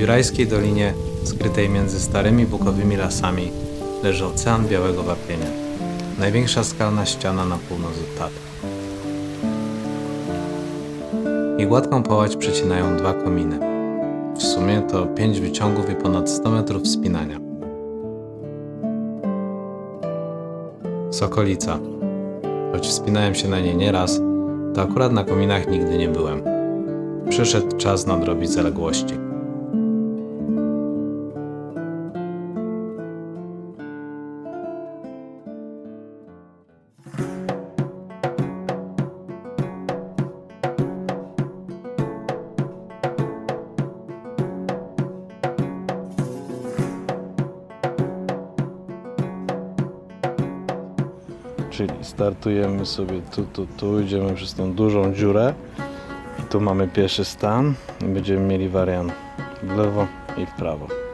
Jurajskiej Dolinie, skrytej między starymi bukowymi lasami, leży ocean białego wapienia. Największa skalna ściana na północ od Tatr. I gładką połać przecinają dwa kominy. W sumie to pięć wyciągów i ponad 100 metrów wspinania. Sokolica. Choć wspinałem się na niej nieraz, to akurat na kominach nigdy nie byłem. Przyszedł czas nadrobić zaległości. Czyli startujemy sobie tu, tu, tu, idziemy przez tą dużą dziurę. I tu mamy pierwszy stan i będziemy mieli wariant w lewo i w prawo.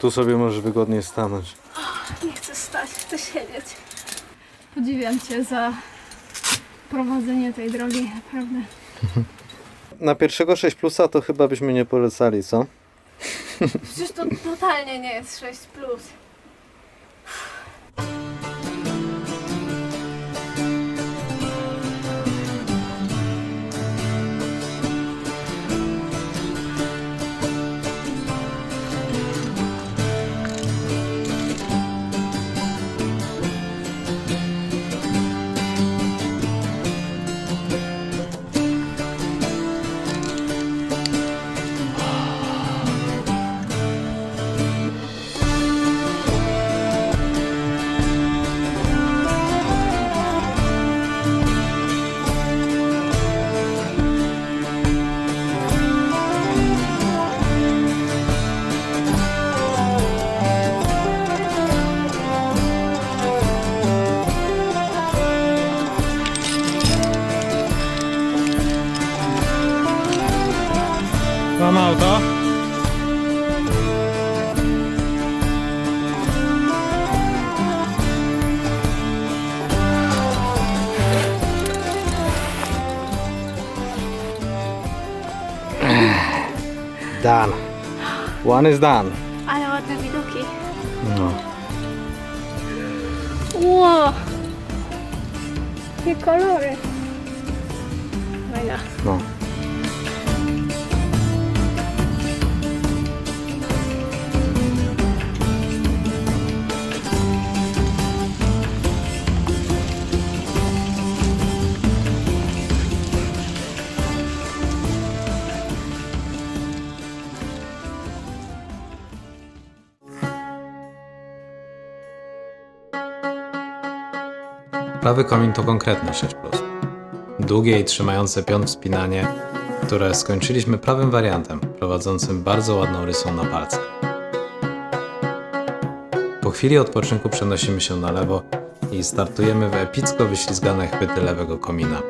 Tu sobie możesz wygodnie stanąć. Nie chcę stać, chcę siedzieć. Podziwiam Cię za prowadzenie tej drogi, naprawdę. Na pierwszego 6 plusa to chyba byśmy nie polecali, co? Przecież to totalnie nie jest 6 plus. Mam auto. Done. One is done. Ale ładne widoki. No. Ło! Jakie kolory. Fajna. no. Prawy komin to konkretny 6+. Długie i trzymające pion wspinanie, które skończyliśmy prawym wariantem, prowadzącym bardzo ładną rysą na palce. Po chwili odpoczynku przenosimy się na lewo i startujemy w epicko wyślizgane chwyty lewego komina.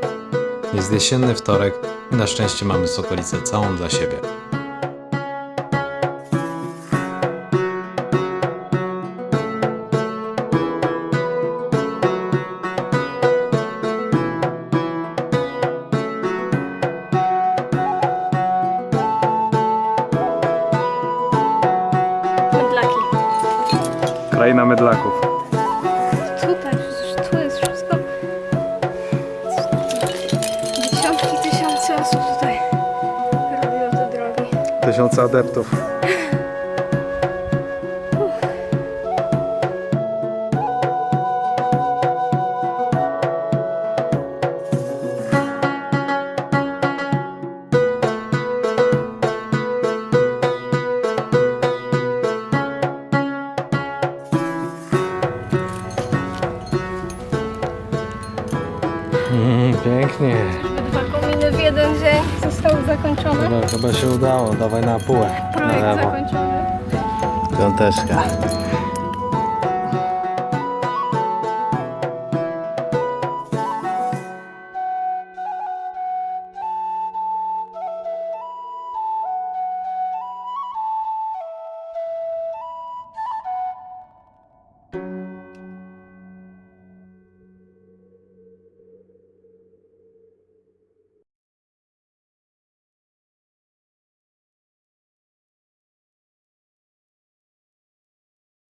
Jest jesienny wtorek i na szczęście mamy Sokolicę całą dla siebie. Mydlaków. Tutaj, przecież tu jest wszystko. Dziesiątki tysięcy osób tutaj robią te drogi. Tysiące adeptów. Zakończone. Chyba, chyba się udało. Dawaj na półę. Projekt zakończony. Piąteczka.